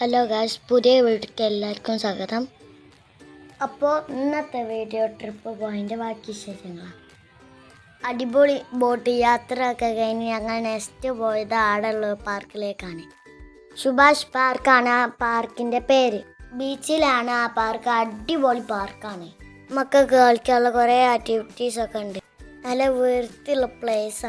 Hello guys പുതിയ വീട്ടിലേക്ക് എല്ലാവർക്കും സ്വാഗതം. അപ്പോൾ ഇന്നത്തെ വീഡിയോ ട്രിപ്പ് പോയിന്റെ ബാക്കി വിശേഷങ്ങളാണ് അടിപൊളി ബോട്ട് യാത്ര ഒക്കെ കഴിഞ്ഞ് ഞങ്ങൾ നെക്സ്റ്റ് പോയത് ആടുള്ള പാർക്കിലേക്കാണ്. സുഭാഷ് പാർക്കാണ് ആ പാർക്കിന്റെ പേര്. ബീച്ചിലാണ് ആ പാർക്ക് അടിപൊളി പാർക്കാണ്. നമുക്ക് കളിക്കാനുള്ള കുറേ ആക്ടിവിറ്റീസ് ഒക്കെ ഉണ്ട്. നല്ല വൃത്തിയുള്ള പ്ലേസ്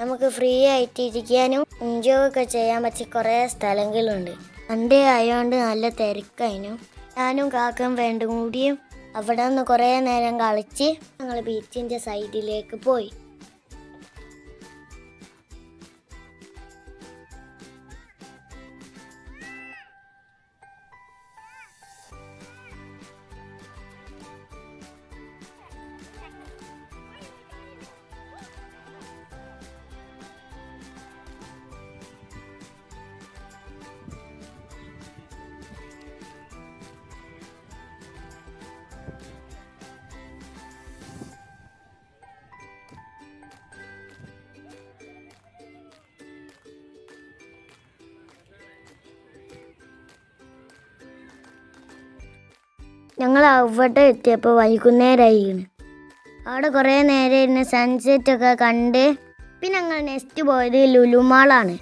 നമുക്ക് ഫ്രീ ആയിട്ട് ഇരിക്കാനും എൻജോയ് ഒക്കെ ചെയ്യാൻ പറ്റിയ കുറേ സ്ഥലങ്ങളുണ്ട്. സൺഡേ ആയതുകൊണ്ട് നല്ല തിരക്കായിരുന്നു. ഞാനും കാക്കും വേണ്ടും കൂടിയും അവിടെ നിന്ന് കുറേ നേരം കളിച്ച് ഞങ്ങൾ ബീച്ചിന്റെ സൈഡിലേക്ക് പോയി. ഞങ്ങൾ അവിടെ എത്തിയപ്പോൾ വൈകുന്നേരമായിരുന്നു. അവിടെ കുറേ നേരം ഇരുന്ന് സൺസെറ്റ് ഒക്കെ കണ്ട് പിന്നെ ഞങ്ങൾ നെക്സ്റ്റ് പോയത് ലുലുമാളാണ്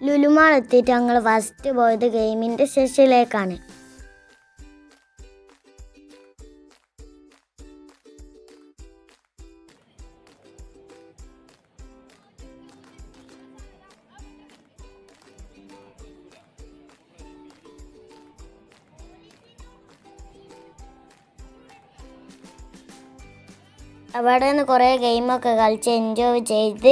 ലുലുമാൾ എത്തിയിട്ട് ഞങ്ങൾ ഫസ്റ്റ് പോയത് ഗെയിമിന്റെ സെഷനിലേക്കാണ് അവിടെ നിന്ന് കുറേ ഗെയിമൊക്കെ കളിച്ച് എൻജോയ് ചെയ്ത്.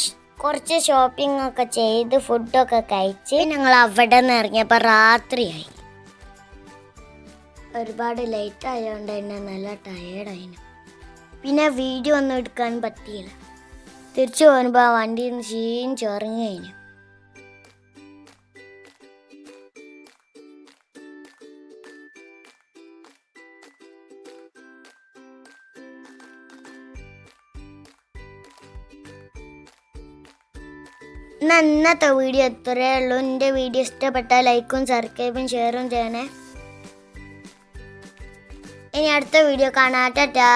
ഷ് കുറച്ച് ഷോപ്പിംഗ് ഒക്കെ ചെയ്ത് ഫുഡൊക്കെ കഴിച്ച് ഞങ്ങൾ അവിടെ നിന്ന് ഇറങ്ങിയപ്പോൾ രാത്രിയായി. ഒരുപാട് ലേറ്റ് ആയതുകൊണ്ട് തന്നെ നല്ല ടയേർഡായി പിന്നെ വീഡിയോ ഒന്നും എടുക്കാൻ പറ്റിയില്ല. തിരിച്ചു പോകുമ്പോൾ ആ വണ്ടിയിൽ നിന്ന് ക്ഷീണിച്ചുറങ്ങി ഇന്നത്തെ വീഡിയോ ഇത്രയേ ഉള്ളൂ. എന്റെ വീഡിയോ ഇഷ്ടപ്പെട്ടാൽ ലൈക്കും സബ്സ്ക്രൈബും ഷെയറും ചെയ്യണേ. ഇനി അടുത്ത വീഡിയോ കാണാം. ടാറ്റാ.